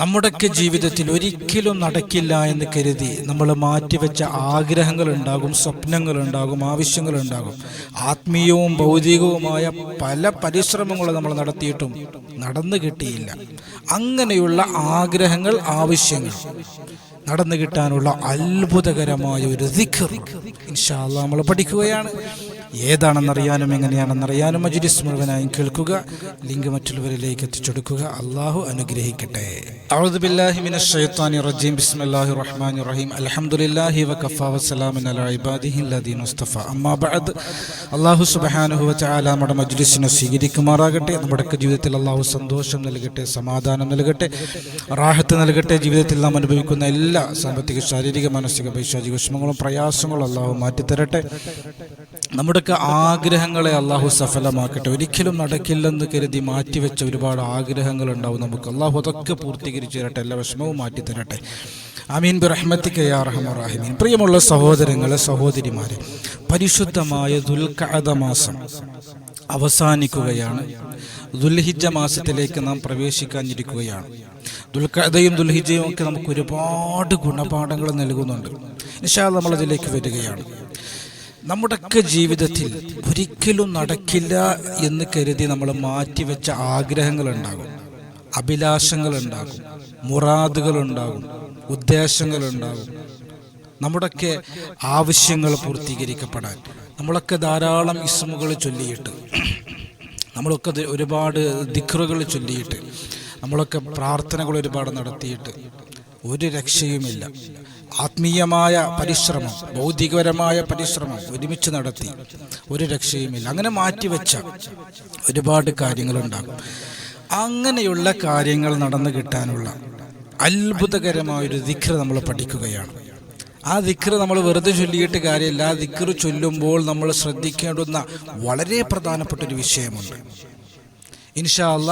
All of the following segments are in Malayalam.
നമ്മുടെയൊക്കെ ജീവിതത്തിൽ ഒരിക്കലും നടക്കില്ല എന്ന് കരുതി നമ്മൾ മാറ്റിവെച്ച ഉണ്ടാകും ആവശ്യങ്ങൾ ഉണ്ടാകും ആത്മീയവും ഭൗതികവുമായ പല പരിശ്രമങ്ങളും നമ്മൾ നടത്തിയിട്ടും നടന്നു കിട്ടിയില്ല. അങ്ങനെയുള്ള ആഗ്രഹങ്ങൾ ആവശ്യങ്ങൾ നടന്നു കിട്ടാനുള്ള അത്ഭുതകരമായ ഒരു ദിഖർ ഇൻഷാല്ല നമ്മൾ പഠിക്കുകയാണ്. ഏതാണെന്നറിയാനും എങ്ങനെയാണെന്നറിയാനും മജുലിസ് മുഴുവനായും കേൾക്കുക ലിങ്ക് മറ്റുള്ളവരിലേക്ക് എത്തിച്ചെടുക്കുക അള്ളാഹു അനുഗ്രഹിക്കട്ടെ أعوذ بالله من الشيطان الرجيم بسم الله الرحمن الرحيم الحمد لله وكفى وسلام على عباده الذين اصطفى أما بعد അള്ളാഹു സുബഹാനുഹു വചാല നമ്മുടെ മജ്ലിസിനെ സ്വീകരിക്കുമാറാകട്ടെ നമ്മുടെയൊക്കെ ജീവിതത്തിൽ അള്ളാഹു സന്തോഷം നൽകട്ടെ സമാധാനം നൽകട്ടെ റാഹത്ത് നൽകട്ടെ ജീവിതത്തിൽ നാം അനുഭവിക്കുന്ന എല്ലാ സാമ്പത്തിക ശാരീരിക മാനസിക പൈശാചിക വിഷമങ്ങളും പ്രയാസങ്ങളും അള്ളാഹു മാറ്റിത്തരട്ടെ നമ്മുടെയൊക്കെ ആഗ്രഹങ്ങളെ അള്ളാഹു സഫലമാക്കട്ടെ. ഒരിക്കലും നടക്കില്ലെന്ന് കരുതി മാറ്റിവെച്ച ഒരുപാട് ആഗ്രഹങ്ങൾ ഉണ്ടാവും നമുക്ക്. അള്ളാഹു അതൊക്കെ പൂർത്തീകരിച്ചു തരട്ടെ എല്ലാ വിഷമവും മാറ്റി തരട്ടെ. അമീൻ ബിറഹ്മത്തിക്ക് യാ റഹ്മറാഹിമീൻ പ്രിയമുള്ള സഹോദരങ്ങളെ സഹോദരിമാരെ പരിശുദ്ധമായ ദുൽഖഅദ മാസം അവസാനിക്കുകയാണ്. ദുൽഹിജ മാസത്തിലേക്ക് നാം പ്രവേശിക്കാനിരിക്കുകയാണ്. ദുൽഖഅദയും ദുൽഹിജയും ഒക്കെ നമുക്ക് ഒരുപാട് ഗുണപാഠങ്ങൾ നൽകുന്നുണ്ട്. നിശാ നമ്മൾ അതിലേക്ക് വരികയാണ്. നമ്മുടെയൊക്കെ ജീവിതത്തിൽ ഒരിക്കലും നടക്കില്ല എന്ന് കരുതി നമ്മൾ മാറ്റിവെച്ച ആഗ്രഹങ്ങൾ ഉണ്ടാകും അഭിലാഷങ്ങൾ ഉണ്ടാകും മുറാദുകൾ ഉണ്ടാകും ഉദ്ദേശങ്ങൾ ഉണ്ടാകും നമ്മുടെയൊക്കെ ആവശ്യങ്ങൾ പൂർത്തീകരിക്കപ്പെടാൻ. നമ്മളൊക്കെ ധാരാളം ഇസ്മുകൾ ചൊല്ലിയിട്ട് നമ്മളൊക്കെ ഒരുപാട് ദിക്റുകൾ ചൊല്ലിയിട്ട് നമ്മളൊക്കെ പ്രാർത്ഥനകൾ ഒരുപാട് നടത്തിയിട്ട് ഒരു രക്ഷയുമില്ല. ആത്മീയമായ പരിശ്രമം ബൗദ്ധികപരമായ പരിശ്രമം ഒരുമിച്ച് നടത്തി. ഒരു രക്ഷയുമില്ല. അങ്ങനെ മാറ്റിവെച്ച ഒരുപാട് കാര്യങ്ങളുണ്ടാകും. അങ്ങനെയുള്ള കാര്യങ്ങൾ നടന്നു കിട്ടാനുള്ള അത്ഭുതകരമായൊരു ദിഖ്ര നമ്മൾ പഠിക്കുകയാണ്. ആ ദിഖ്ര നമ്മൾ വെറുതെ ചൊല്ലിയിട്ട് കാര്യമില്ല. ആ ദിഖ്ര ചൊല്ലുമ്പോൾ നമ്മൾ ശ്രദ്ധിക്കേണ്ടുന്ന വളരെ പ്രധാനപ്പെട്ട ഒരു വിഷയമുണ്ട്. ഇൻഷാ അല്ല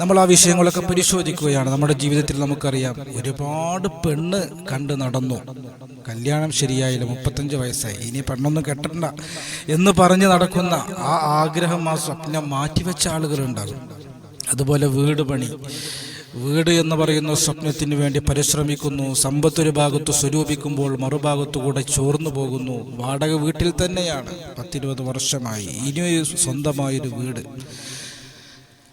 നമ്മൾ ആ വിഷയങ്ങളൊക്കെ പരിശോധിക്കുകയാണ്. നമ്മുടെ ജീവിതത്തിൽ നമുക്കറിയാം ഒരുപാട് പെണ്ണ് കണ്ട് നടന്നു. കല്യാണം ശരിയായില്ല മുപ്പത്തഞ്ച് വയസ്സായി. ഇനി പെണ്ണൊന്നും കെട്ടണ്ട എന്ന് പറഞ്ഞ് നടക്കുന്ന ആ ആഗ്രഹം ആ സ്വപ്നം മാറ്റിവെച്ച ആളുകളുണ്ടാകും. അതുപോലെ വീട് പണി. വീട് എന്ന് പറയുന്ന സ്വപ്നത്തിന് വേണ്ടി പരിശ്രമിക്കുന്നു. സമ്പത്തൊരു ഭാഗത്ത് സ്വരൂപിക്കുമ്പോൾ മറുഭാഗത്തു കൂടെ ചോർന്നു പോകുന്നു. വാടക വീട്ടിൽ തന്നെയാണ് പത്തിരുപത് വർഷമായി. ഇനി സ്വന്തമായൊരു വീട്.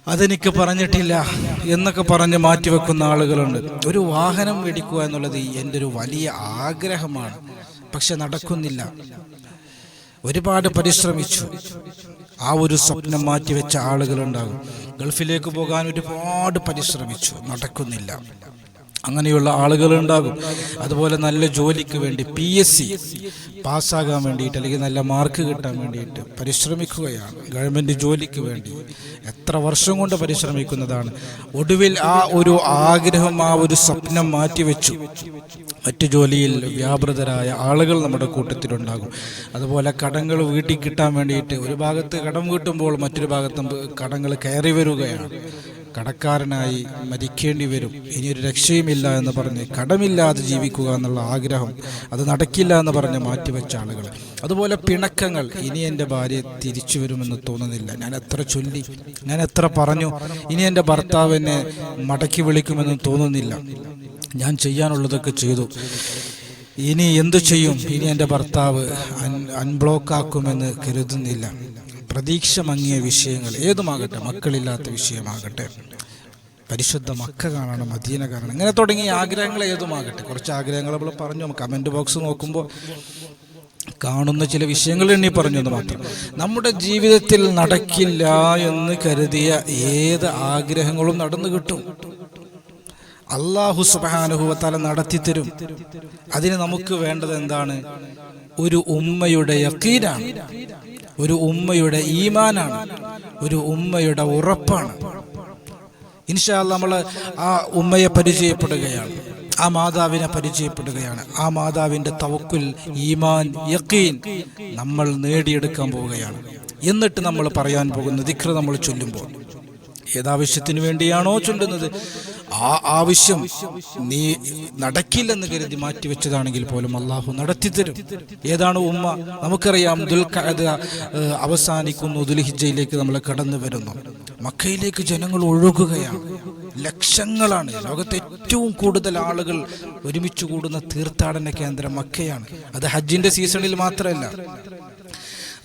അതെനിക്ക് പറഞ്ഞിട്ടില്ല എന്നൊക്കെ പറഞ്ഞ് മാറ്റിവെക്കുന്ന ആളുകളുണ്ട്. ഒരു വാഹനം മേടിക്കുക എന്നുള്ളത് എന്റെ ഒരു വലിയ ആഗ്രഹമാണ്. പക്ഷെ നടക്കുന്നില്ല. ഒരുപാട് പരിശ്രമിച്ചു. ആ ഒരു സ്വപ്നം മാറ്റിവെച്ച ആളുകളുണ്ടാകും. ഗൾഫിലേക്ക് പോകാൻ ഒരുപാട് പരിശ്രമിച്ചു. നടക്കുന്നില്ല. അങ്ങനെയുള്ള ആളുകളുണ്ടാകും. അതുപോലെ നല്ല ജോലിക്ക് വേണ്ടി പി എസ് സി പാസ്സാകാൻ വേണ്ടിയിട്ട് അല്ലെങ്കിൽ നല്ല മാർക്ക് കിട്ടാൻ വേണ്ടിയിട്ട് പരിശ്രമിക്കുകയാണ്. ഗവൺമെന്റ് ജോലിക്ക് വേണ്ടി എത്ര വർഷം കൊണ്ട് പരിശ്രമിക്കുന്നതാണ്. ഒടുവിൽ ആ ഒരു ആഗ്രഹം ആ ഒരു സ്വപ്നം മാറ്റിവെച്ചു. മറ്റു ജോലിയിൽ വ്യാപൃതരായ ആളുകൾ നമ്മുടെ കൂട്ടത്തിലുണ്ടാകും. അതുപോലെ കടങ്ങൾ വീട്ടിൽ കിട്ടാൻ വേണ്ടിയിട്ട് ഒരു ഭാഗത്ത് കടം വീട്ടുമ്പോൾ മറ്റൊരു ഭാഗത്ത് കടങ്ങൾ കയറി വരികയാണ്. കടക്കാരനായി മരിക്കേണ്ടി വരും. ഇനിയൊരു രക്ഷയുമില്ല എന്ന് പറഞ്ഞ് കടമില്ലാതെ ജീവിക്കുക എന്നുള്ള ആഗ്രഹം അത് നടക്കില്ല എന്ന് പറഞ്ഞ് മാറ്റിവെച്ച ആളുകൾ. അതുപോലെ പിണക്കങ്ങൾ ഇനി എന്റെ ഭാര്യ തിരിച്ചു വരുമെന്ന് തോന്നുന്നില്ല. ഞാൻ എത്ര ചൊല്ലി ഞാൻ എത്ര പറഞ്ഞു ഇനി എന്റെ ഭർത്താവ് എന്നെ മടക്കി വിളിക്കുമെന്ന് തോന്നുന്നില്ല. ഞാൻ ചെയ്യാനുള്ളതൊക്കെ ചെയ്തു. ഇനി എന്തു ചെയ്യും? ഇനി എന്റെ ഭർത്താവ് അൺ അൺബ്ലോക്ക് ആക്കുമെന്ന് കരുതുന്നില്ല. പ്രതീക്ഷ മങ്ങിയ വിഷയങ്ങൾ ഏതുമാകട്ടെ മക്കളില്ലാത്ത വിഷയമാകട്ടെ. പരിശുദ്ധ മക്ക കാണണം മദീന കാണണം ഇങ്ങനെ തുടങ്ങിയ ആഗ്രഹങ്ങൾ ഏതുമാകട്ടെ. കുറച്ച് ആഗ്രഹങ്ങൾ നമ്മൾ പറഞ്ഞു കമന്റ് ബോക്സ് നോക്കുമ്പോൾ കാണുന്ന ചില വിഷയങ്ങൾ എണ്ണി പറഞ്ഞു എന്ന് മാത്രം. നമ്മുടെ ജീവിതത്തിൽ നടക്കില്ല എന്ന് കരുതിയ ഏത് ആഗ്രഹങ്ങളും നടന്നു കിട്ടും. അള്ളാഹു സുബാനുഭവത്താല നടത്തിത്തരും അതിന് നമുക്ക് വേണ്ടത് എന്താണ്? ഒരു ഉമ്മയുടെ യക്കീനാണ്. ഒരു ഉമ്മയുടെ ഈമാനാണ്. ഒരു ഉമ്മയുടെ ഉറപ്പാണ്. ഇൻഷാല്ല നമ്മൾ ആ ഉമ്മയെ പരിചയപ്പെടുകയാണ്. ആ മാതാവിനെ പരിചയപ്പെടുകയാണ്. ആ മാതാവിന്റെ തവക്കുൽ ഈമാൻ യക്കീൻ നമ്മൾ നേടിയെടുക്കാൻ പോവുകയാണ്. എന്നിട്ട് നമ്മൾ പറയാൻ പോകുന്ന ദിക്ര നമ്മൾ ചൊല്ലുമ്പോൾ. ഏതാവശ്യത്തിന് വേണ്ടിയാണോ ചൊല്ലുന്നത്? ആ ആവശ്യം നീ നടക്കില്ലെന്ന് കരുതി മാറ്റിവെച്ചതാണെങ്കിൽ പോലും അള്ളാഹു നടത്തിത്തരും. ഏതാണ് ഉമ്മ? നമുക്കറിയാം ദുൽഖഅദ അവസാനിക്കുന്നു ദുൽഹിജയിലേക്ക് നമ്മൾ കടന്നു വരുന്നു. മക്കയിലേക്ക് ജനങ്ങൾ ഒഴുകുകയാണ്. ലക്ഷങ്ങളാണ്. ലോകത്തെ ഏറ്റവും കൂടുതൽ ആളുകൾ ഒരുമിച്ച് കൂടുന്ന തീർത്ഥാടന കേന്ദ്രം മക്കയാണ്. അത് ഹജ്ജിന്റെ സീസണിൽ മാത്രമല്ല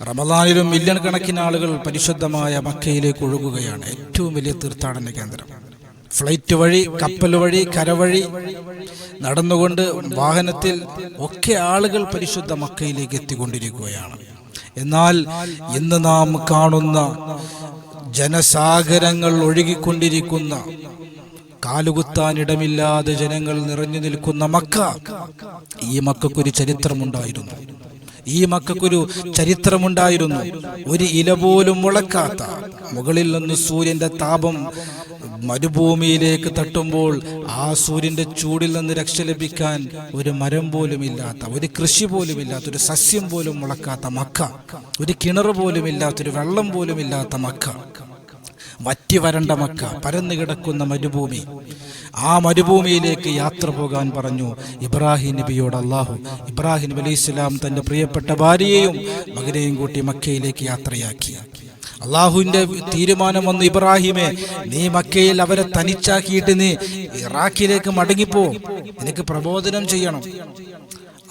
റമദാനിലും മില്യൺ കണക്കിന് ആളുകൾ പരിശുദ്ധമായ മക്കയിലേക്ക് ഒഴുകുകയാണ്. ഏറ്റവും വലിയ തീർത്ഥാടന കേന്ദ്രം. ഫ്ലൈറ്റ് വഴി കപ്പൽ വഴി കരവഴി നടന്നുകൊണ്ട് വാഹനത്തിൽ ഒക്കെ ആളുകൾ പരിശുദ്ധ മക്കയിലേക്ക് എത്തിക്കൊണ്ടിരിക്കുകയാണ്. എന്നാൽ ഇന്ന് നാം കാണുന്ന ജനസാഗരങ്ങൾ ഒഴുകിക്കൊണ്ടിരിക്കുന്ന കാലുകുത്താനിടമില്ലാതെ ജനങ്ങൾ നിറഞ്ഞു നിൽക്കുന്ന മക്ക ഈ മക്കൾക്കൊരു ചരിത്രമുണ്ടായിരുന്നു. ഈ മക്കൾക്കൊരു ചരിത്രമുണ്ടായിരുന്നു. ഒരു ഇല പോലും മുളക്കാത്ത മുകളിൽ നിന്ന് സൂര്യന്റെ താപം മരുഭൂമിയിലേക്ക് തട്ടുമ്പോൾ ആ സൂര്യന്റെ ചൂടിൽ നിന്ന് രക്ഷ ലഭിക്കാൻ ഒരു മരം പോലും ഇല്ലാത്ത ഒരു കൃഷി പോലും ഇല്ലാത്ത ഒരു സസ്യം പോലും മുളക്കാത്ത മക്ക ഒരു കിണർ പോലും ഇല്ലാത്ത ഒരു വെള്ളം പോലും ഇല്ലാത്ത മക്ക. വറ്റി വരണ്ട മക്ക പരന്നു കിടക്കുന്ന മരുഭൂമി. ആ മരുഭൂമിയിലേക്ക് യാത്ര പോകാൻ പറഞ്ഞു ഇബ്രാഹിം നബിയോട് അള്ളാഹു ഇബ്രാഹിം അലൈഹി തന്റെ പ്രിയപ്പെട്ട ഭാര്യയെയും മകനെയും കൂട്ടി മക്കയിലേക്ക് യാത്രയാക്കി. അള്ളാഹുവിന്റെ തീരുമാനം വന്നു ഇബ്രാഹിമേ നീ മക്കയിൽ അവരെ തനിച്ചാക്കിയിട്ട് നീ ഇറാഖിലേക്ക് മടങ്ങിപ്പോ. നിനക്ക് പ്രബോധനം ചെയ്യണം.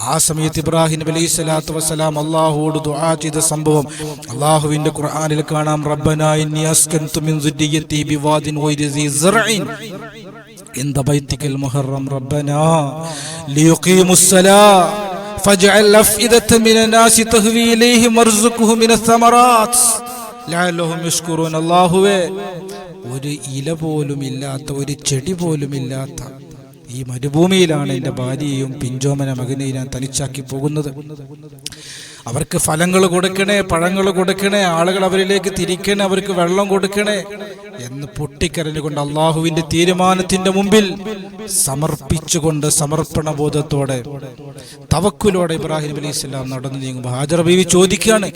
ആ സമയത്ത് ഇബ്രാഹിം അലൈഹി സ്വലാത്തു വസ്സലാം അള്ളാഹുവോട് ദുആ ചെയ്ത സംഭവം അള്ളാഹുവിന്റെ ഖുർആനിൽ കാണാം റബ്ബനാ ഇന്നി അസ്കൻതു മിൻ ദുരിയത്തി ബിവാദിൻ വൈരി സറഇൻ ഇന്ദ ബൈതികൽ മുഹറം റബ്ബനാ ലിയുഖീമുസ് സലാ ഫജ്അൽ അഫ്ഇദത മിനൻ നാസി തഹ്വി ഇലൈഹി മർസുഖുഹു മിനസ് സമറാത്ത്. ലാലോഹുസ്കുറൂൻ അള്ളാഹുവേ ഒരു ഇല പോലും ഇല്ലാത്ത ഒരു ചെടി പോലും ഇല്ലാത്ത ഈ മരുഭൂമിയിലാണ് എന്റെ ഭാര്യയും പിഞ്ചോമന മകനെയും ഞാൻ തനിച്ചാക്കി പോകുന്നത്. അവർക്ക് ഫലങ്ങൾ കൊടുക്കണേ പഴങ്ങൾ കൊടുക്കണേ ആളുകൾ അവരിലേക്ക് തിരിക്കണേ അവർക്ക് വെള്ളം കൊടുക്കണേ എന്ന് പൊട്ടിക്കരഞ്ഞുകൊണ്ട് അള്ളാഹുവിന്റെ തീരുമാനത്തിന്റെ മുമ്പിൽ സമർപ്പിച്ചുകൊണ്ട് സമർപ്പണ ബോധത്തോടെ തവക്കുലോടെ ഇബ്രാഹിം അലൈഹി സ്വലാം നടന്നു നീങ്ങുമ്പോൾ ഹാജർ ബീവി ചോദിക്കുകയാണ്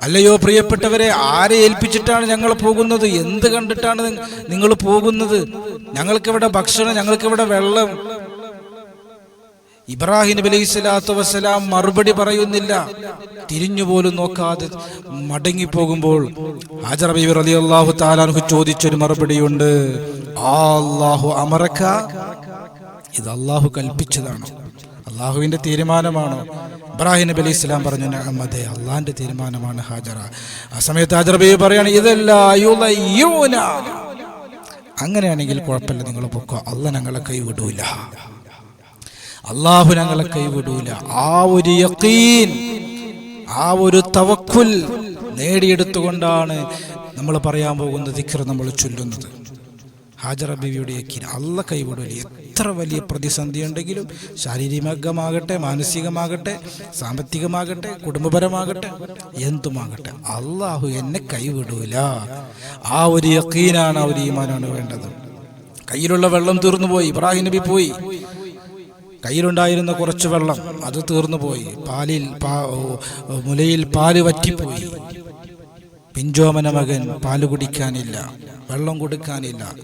അല്ലയോ പ്രിയപ്പെട്ടവരെ ആരെ ഏൽപ്പിച്ചിട്ടാണ് ഞങ്ങൾ പോകുന്നത്? എന്ത് കണ്ടിട്ടാണ് നിങ്ങൾ പോകുന്നത്? ഞങ്ങൾക്കിവിടെ ഭക്ഷണം ഞങ്ങൾക്കിവിടെ വെള്ളം. ഇബ്രാഹിം നബി അലൈഹി സ്വലാത്തു വസ്സലാം മറുപടി പറയുന്നില്ല. തിരിഞ്ഞു പോലും നോക്കാതെ മടങ്ങിപ്പോകുമ്പോൾ ഹാജർ ബീബി അലി അള്ളാഹു താലാൻഹു ചോദിച്ചൊരു മറുപടിയുണ്ട്. അള്ളാഹു അമറക്ക ഇത് അള്ളാഹു കൽപ്പിച്ചതാണ്. അള്ളാഹുവിന്റെ തീരുമാനമാണോ? ഇബ്രാഹിം നബി അലൈഹി ഇസ്ലാം പറഞ്ഞു അഹമ്മദ് അള്ളാന്റെ തീരുമാനമാണ് ഹാജറ. ആ സമയത്ത് ഹാജർ ബി പറയാണ് ഇതല്ല യുളയ്യൂന." അങ്ങനെയാണെങ്കിൽ കുഴപ്പമില്ല നിങ്ങൾ പൊക്കോ. അല്ല ഞങ്ങളെ കൈവിടൂല. അള്ളാഹു ഞങ്ങളെ കൈവിടൂല. ആ ഒരു യക്കീൻ ആ ഒരു തവക്കുൽ നേടിയെടുത്തുകൊണ്ടാണ് നമ്മൾ പറയാൻ പോകുന്ന ദിക്ർ നമ്മൾ ചൊല്ലുന്നത്. ഹാജറ ബിവിയുടെ അല്ല കൈവിടൂല. എത്ര വലിയ പ്രതിസന്ധി ഉണ്ടെങ്കിലും ശാരീരികമാകട്ടെ മാനസികമാകട്ടെ സാമ്പത്തികമാകട്ടെ കുടുംബപരമാകട്ടെ എന്തുമാകട്ടെ അള്ളാഹു എന്നെ കൈവിടൂല. ആ ഒരു യക്കീനാണ് ആ ഒരു ഈമാനാണ് വേണ്ടത്. കയ്യിലുള്ള വെള്ളം തീർന്നു പോയി. ഇബ്രാഹിം നബി പോയി. കയ്യിലുണ്ടായിരുന്ന കുറച്ച് വെള്ളം അത് തീർന്നു പോയി. പാലിൽ പാ- മുലയിൽ പാൽ വറ്റിപ്പോയി. പിഞ്ചോമന മകൻ പാൽ കുടിക്കാനില്ല. വെള്ളം കൊടുക്കാനില്ല.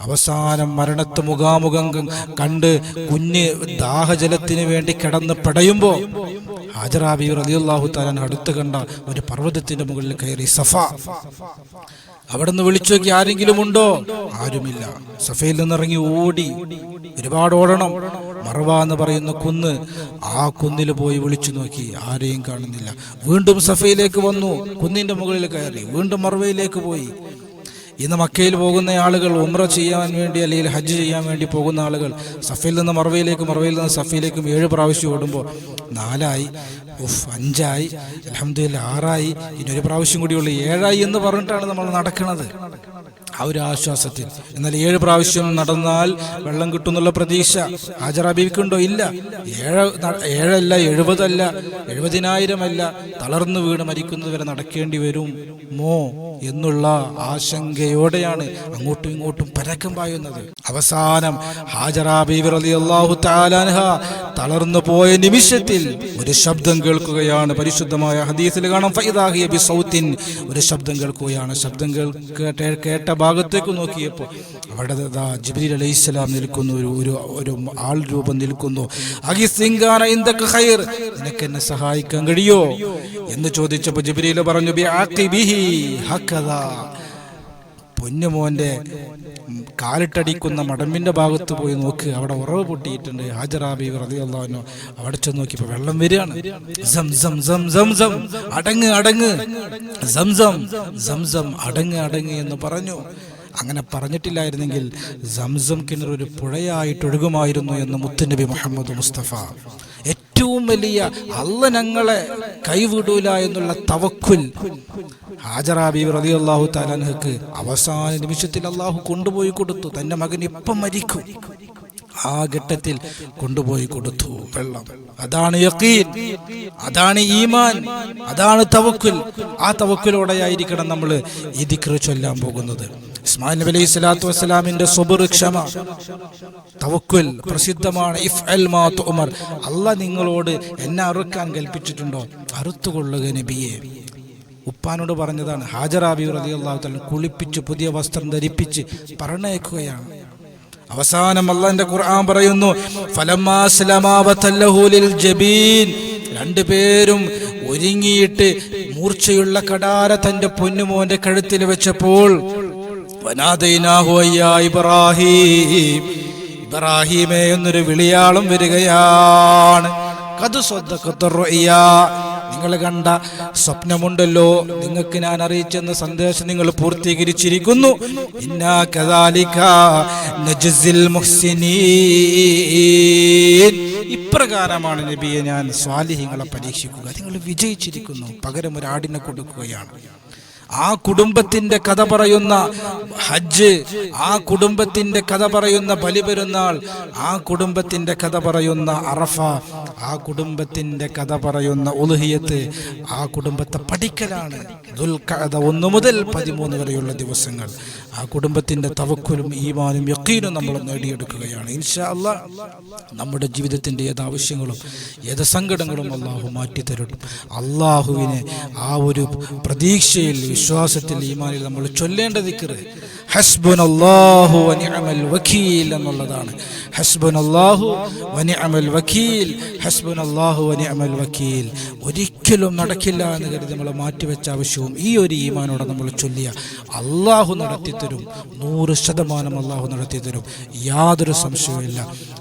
അവസാനം മരണത്ത് മുഖാമുഖം കണ്ട് കുഞ്ഞ് ദാഹജലത്തിന് വേണ്ടി കിടന്ന് പിടയുമ്പോ ഹാജറാബി റലിയുള്ളാഹു താലാൻ അടുത്ത് കണ്ട ഒരു പർവതത്തിന്റെ മുകളിൽ കയറി സഫ. അവിടുന്ന് വിളിച്ചു നോക്കി ആരെങ്കിലും ഉണ്ടോ? ആരുമില്ല. സഫയിൽ നിന്നിറങ്ങി ഓടി. ഒരുപാട് ഓടണം. മറവ എന്ന് പറയുന്ന കുന്ന് ആ കുന്നിൽ പോയി വിളിച്ചു നോക്കി. ആരെയും കാണുന്നില്ല. വീണ്ടും സഫയിലേക്ക് വന്നു. കുന്നിന്റെ മുകളിൽ കയറി. വീണ്ടും മറവയിലേക്ക് പോയി. ഇന്ന് മക്കയിൽ പോകുന്ന ആളുകൾ ഉമ്ര ചെയ്യാൻ വേണ്ടി അല്ലെങ്കിൽ ഹജ്ജ് ചെയ്യാൻ വേണ്ടി പോകുന്ന ആളുകൾ സഫയിൽ നിന്ന് മറവയിലേക്കും മറവയിൽ നിന്ന് സഫയിലേക്കും ഏഴ് പ്രാവശ്യം ഓടുമ്പോൾ നാലായി ഉഫ് അഞ്ചായി അലഹമ്മദില്ല ആറായി ഇനി ഒരു പ്രാവശ്യം കൂടിയുള്ളൂ ഏഴായി എന്ന് പറഞ്ഞിട്ടാണ് നമ്മൾ നടക്കുന്നത് ആ ഒരു ആശ്വാസത്തിൽ. എന്നാൽ ഏഴ് പ്രാവശ്യം നടന്നാൽ വെള്ളം കിട്ടുന്നുള്ള പ്രതീക്ഷ. ഹാജറ ബീവിക്കുണ്ടോ ഇല്ല. ഏഴ് ഏഴല്ല എഴുപതല്ല എഴുപതിനായിരമല്ല തളർന്നു വീണ് മരിക്കുന്നത് വരെ നടക്കേണ്ടി വരും മോ എന്നുള്ള ആശങ്കയോടെയാണ് അങ്ങോട്ടും ഇങ്ങോട്ടും പരക്കം പായുന്നത്. അവസാനം ഹാജറ ബീവി റളിയല്ലാഹു തആലാൻഹ തളർന്നു പോയ നിമിഷത്തിൽ ഒരു ശബ്ദം കേൾക്കുകയാണ്. പരിശുദ്ധമായ ഹദീസിൽ കാണാം ഫൈദാഹിയ ബി സൗത്തിൻ ഒരു ശബ്ദം കേൾക്കുകയാണ്. ശബ്ദം കേൾക്കേട്ട കേട്ട ഭാഗത്തേക്ക് നോക്കിയപ്പോൾ അവിടെ ദാ അലൈഹി അലൈഹിസ്സലാം നിൽക്കുന്നു ഒരു ഒരു ഒരു ആൾ രൂപം നിൽക്കുന്നു. ഖൈർ നിനക്ക് എന്നെ സഹായിക്കാൻ കഴിയോ? എന്ന് ചോദിച്ചപ്പോൾ ജിബ്രീൽ പറഞ്ഞു ഉം, കാലിട്ടടിക്കുന്ന മടമ്പിന്റെ ഭാഗത്ത് പോയി നോക്ക്. അവിടെ ഉറവ് പൊട്ടിയിട്ടുണ്ട്. ഹാജറാബി റതിയല്ലാനോ അവിടെ ചെന്ന് നോക്കിയപ്പോൾ വെള്ളം വരികയാണ്. അടങ്ങ് അടങ്ങ്. അടങ്ങ് അടങ്ങ് എന്ന് പറഞ്ഞു. അങ്ങനെ പറഞ്ഞിട്ടില്ലായിരുന്നെങ്കിൽ സംസം കിണർ ഒരു പുഴയായിട്ടൊഴുകുമായിരുന്നു എന്ന് മുത്തുനബി മുഹമ്മദ് മുസ്തഫ ഏറ്റവും വലിയ അല്ല ഞങ്ങളെ കൈവിടൂല എന്നുള്ള തവക്കുൽ ഹാജറാബി റതി അള്ളാഹു താലാൻഹക്ക് അവസാന നിമിഷത്തിൽ അള്ളാഹു കൊണ്ടുപോയി കൊടുത്തു. തന്റെ മകൻ ഇപ്പം മരിക്കും. ആ ഘട്ടത്തിൽ കൊണ്ടുപോയി കൊടുത്തു. വെള്ളം. അതാണ് യക്കീൻ അതാണ് ഈമാൻ. അതാണ് തവക്കുൽ. ആ തവക്കുലോടെയായിരിക്കണം നമ്മൾ ഈ ചൊല്ലാൻ പോകുന്നത്. ഇസ്മായിൽ നബി അലൈഹി സ്വലാത്തു വസ്സലാമിന്റെ ക്ഷമ തവക്കുൽ പ്രസിദ്ധമാണ്. ഇഫ് അൽ മാത്ത് ഉമർ അല്ല നിങ്ങളോട് എന്നെ അറുക്കാൻ കൽപ്പിച്ചിട്ടുണ്ടോ? അറുത്തുകൊള്ളുക നബിയെ. ഉപ്പാനോട് പറഞ്ഞതാണ് ഹാജറാബി റതി അള്ളാഹു കുളിപ്പിച്ച് പുതിയ വസ്ത്രം ധരിപ്പിച്ച് പറഞ്ഞേക്കുകയാണ് അവസാനം അള്ളാന്റെ ഖുർആൻ പറയുന്നു രണ്ടുപേരും ഒരുങ്ങിയിട്ട് മൂർച്ചയുള്ള കടാര തന്റെ പൊന്നുമോന്റെ കഴുത്തിൽ വെച്ചപ്പോൾ ഇബ്രാഹിം. ഇബ്രാഹിമേ എന്നൊരു വിളിയാളും വരികയാണ്. കത് നിങ്ങൾ കണ്ട സ്വപ്നമുണ്ടല്ലോ. നിങ്ങൾക്ക് ഞാൻ അറിയിച്ചെന്ന സന്ദേശം നിങ്ങൾ പൂർത്തീകരിച്ചിരിക്കുന്നു. മുഹ്സിനീൻ. ഇപ്രകാരമാണ് നബിയെ ഞാൻ സ്വാലിഹിങ്ങളെ പരീക്ഷിക്കുക. നിങ്ങൾ വിജയിച്ചിരിക്കുന്നു. പകരം ഒരാടിനെ കൊടുക്കുകയാണ്. ആ കുടുംബത്തിന്റെ കഥ പറയുന്ന ഹജ്ജ് ആ കുടുംബത്തിന്റെ കഥ പറയുന്ന ബലിപെരുന്നാൾ ആ കുടുംബത്തിന്റെ കഥ പറയുന്ന അറഫ ആ കുടുംബത്തിന്റെ കഥ പറയുന്ന ഉലുഹിയത്ത് ആ കുടുംബത്തെ പഠിക്കലാണ് ദുൽഖഅദ ഒന്ന് മുതൽ പതിമൂന്ന് വരെയുള്ള ദിവസങ്ങൾ. ആ കുടുംബത്തിന്റെ തവക്കുലും ഈമാനും യക്കീനും നമ്മൾ നേടിയെടുക്കുകയാണ്. ഇൻഷാ നമ്മുടെ ജീവിതത്തിന്റെ ഏത് ആവശ്യങ്ങളും ഏത് സങ്കടങ്ങളും അള്ളാഹു മാറ്റിത്തരും. അള്ളാഹുവിനെ ആ ഒരു പ്രതീക്ഷയിൽ വിശ്വാസത്തിൽ ഈമാനിൽ നമ്മൾ ചൊല്ലേണ്ട ദിക്കറ് വനിഅമൽ വക്കീൽ എന്നുള്ളതാണ്. ഒരിക്കലും നടക്കില്ല എന്ന് കരുതി നമ്മൾ മാറ്റിവെച്ച ആവശ്യവും ഈ ഒരു ഈമാനോടെ നമ്മൾ ചൊല്ലിയ അള്ളാഹു നടത്തിത്തരും. നൂറ് ശതമാനം അള്ളാഹു നടത്തിത്തരും. യാതൊരു സംശയവുമില്ല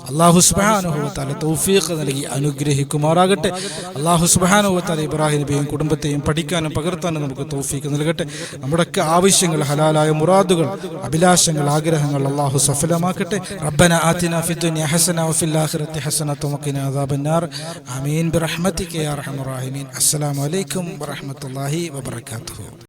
അള്ളാഹു സുബാനുഭവത്താല തൗഫീഖ് നൽകി അനുഗ്രഹിക്കുമാറാകട്ടെ. അള്ളാഹു സുബാനുഭവത്താല ഇബ്രാഹിം നബിയും കുടുംബത്തെയും പഠിക്കാനും പകർത്താനും നമുക്ക് തൗഫീഖ് നൽകട്ടെ. നമ്മുടെയൊക്കെ ആവശ്യങ്ങൾ ഹലാലായ മുറാദുകൾ അഭിലാഷങ്ങൾ ആഗ്രഹങ്ങൾ അള്ളാഹു സഫലമാക്കട്ടെ. റബ്ബന ആതിന في الدنيا حسنة وفي الآخرة حسنة وقنا عذاب النار. آمين. برحمتك يا أرحم الراحمين. السلام عليكم ورحمة الله وبركاته.